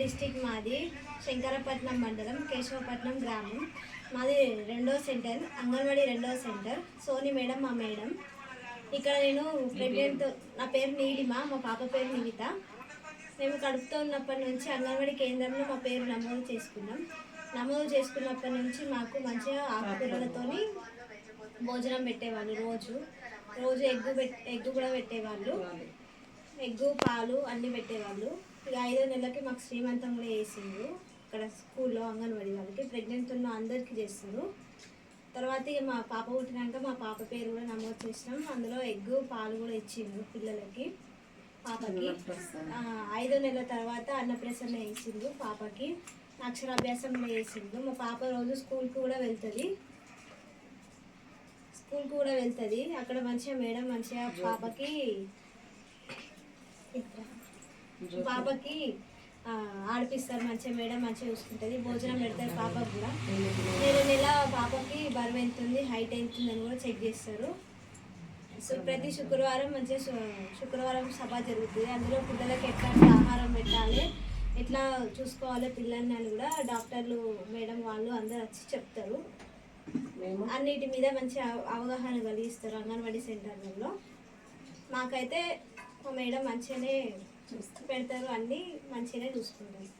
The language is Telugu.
డిస్టిక్ మాది శంకరపట్నం మండలం కేశవపట్నం గ్రామం. మాది రెండో సెంటర్ అంగన్వాడీ రెండో సెంటర్. సోని మేడం మా మేడం. ఇక్కడ నేను ప్రెగ్నెంట్ నా పేరు నీలిమ మా పాప పేరు నివిత. మేము కడుపుతో ఉన్నప్పటి నుంచి అంగన్వాడీ కేంద్రంలో మా పేరు నమోదు చేసుకున్నాం. నమోదు చేసుకున్నప్పటి నుంచి మాకు మంచిగా ఆకుకూరలతోని భోజనం పెట్టేవాళ్ళు రోజు. రోజు ఎగ్గు పెట్ ఎగ్గు కూడా పెట్టేవాళ్ళు. ఎగ్గు పాలు అన్నీ పెట్టేవాళ్ళు. ఇక ఐదో నెలలకి మాకు శ్రీమంతం కూడా వేసిండ్రు ఇక్కడ స్కూల్లో అంగన్వాడీ వాళ్ళకి. ప్రెగ్నెంట్ ఉన్న అందరికీ చేస్తారు తర్వాత ఇక మా పాప పుట్టినాక మా పాప పేరు కూడా నమోదు చేసినాం. అందులో ఎగ్గు పాలు కూడా ఇచ్చిండ్రు పిల్లలకి. పాపకి. ఐదో నెలల తర్వాత అన్నప్రసన్న వేసిండ్రు పాపకి. అక్షరాభ్యాసం కూడా వేసిండ్రు మా పాప రోజు స్కూల్కి కూడా వెళ్తుంది. స్కూల్కి కూడా వెళ్తుంది. అక్కడ మంచిగా మేడం మంచిగా పాపకి పాపకి ఆడిపిస్తారు మంచిగా మేడం మంచిగా చూసుకుంటుంది భోజనం పెడతారు పాపకు కూడా. నెల నెల పాపకి బరువు ఎంత ఉంది హైట్ ఎంత ఉంది అని కూడా చెక్ చేస్తారు. సో ప్రతి శుక్రవారం మంచిగా శుక్రవారం సభ జరుగుతుంది. అందులో పిల్లలకి ఎట్లాంటి ఆహారం పెట్టాలి ఎట్లా చూసుకోవాలి పిల్లల్ని అని కూడా డాక్టర్లు మేడం వాళ్ళు అందరు వచ్చి చెప్తారు. అన్నిటి మీద మంచి అవ- అవగాహన కలిగిస్తారు అంగన్వాడీ సెంటర్లలో మాకైతే మా మేడం మంచిగానే పెడతారు అన్నీ మంచిగానే చూసుకుంటారు.